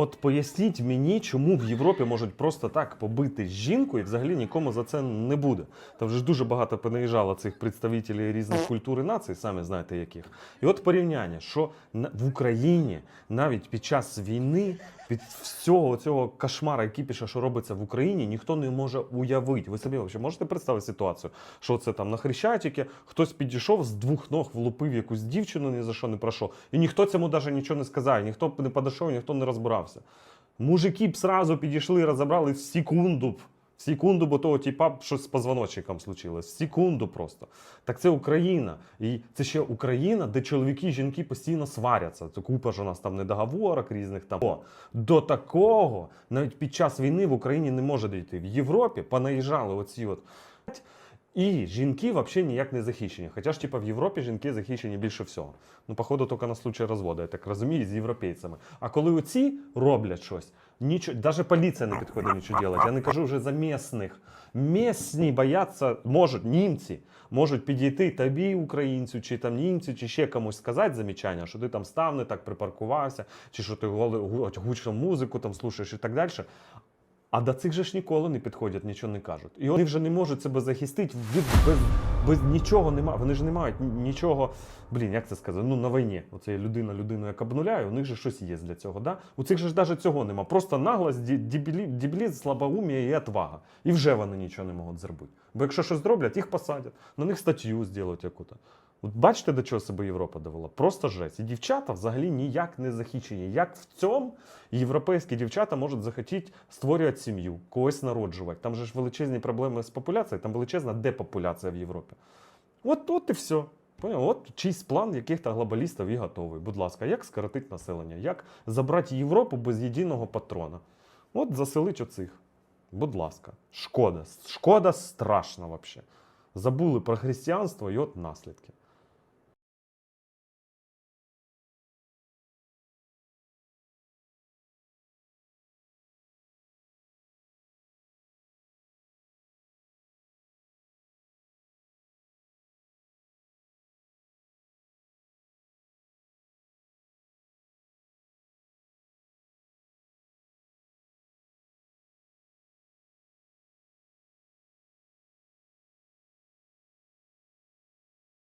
От поясніть мені, чому в Європі можуть просто так побити жінку, і взагалі нікому за це не буде. Там вже ж дуже багато понаїжджало цих представників різних культур і націй, самі знаєте яких. І от порівняння, що в Україні навіть під час війни, під всього цього кошмара, пише, що робиться в Україні, ніхто не може уявити. Ви собі взагалі можете представити ситуацію, що це там на хрещатіки, хтось підійшов з двох ног, влупив якусь дівчину, ні за що не пройшов. І ніхто цьому навіть нічого не сказав, ніхто не подійшов, ніхто не розбирався. Мужики б сразу підійшли, розібрали в секунду. В секунду, бо того типа щось з позвоночником случилось. В секунду просто. Так це Україна. І це ще Україна, де чоловіки і жінки постійно сваряться. Це купа ж у нас там недоговорок різних там. О, до такого навіть під час війни в Україні не може дійти. В Європі понаїжджали оці от. І жінки взагалі ніяк не захищені. Хоча ж, типа, в Європі жінки захищені більше всього. Ну, походу, тільки на случай розводу, я так розумію, з європейцями. А коли оці роблять щось, нічого, навіть поліція не підходить нічого робити. Я не кажу вже за місних. Місні бояться, можуть, німці, можуть підійти тобі, українцю, чи там німцю, чи ще комусь сказати замічання, що ти там став не так припаркувався, чи що ти гучну музику там слушаєш і так далі. А до цих же ж ніколи не підходять, нічого не кажуть. І вони вже не можуть себе захистити від без, без нічого немає. Вони ж не мають нічого. Блін, як це сказати? Ну на війні. Оце людина людину як обнуляє, у них же щось є для цього. Да? У цих же ж навіть цього нема. Просто наглость, ді- дебілі- слабоумія і отвага. І вже вони нічого не можуть зробити. Бо якщо щось зроблять, їх посадять, на них статтю зроблять яку-то. От бачите, до чого себе Європа довела? Просто жесть. І дівчата взагалі ніяк не захищені. Як в цьому європейські дівчата можуть захотіти створювати сім'ю, когось народжувати. Там же ж величезні проблеми з популяцією, там величезна депопуляція в Європі. От, от і все. Поняв? От чийсь план яких-то глобалістів і готовий. Будь ласка, як скоротити населення? Як забрати Європу без єдиного патрона? От заселить оцих. Будь ласка. Шкода. Шкода страшна взагалі. Забули про християнство і от наслідки.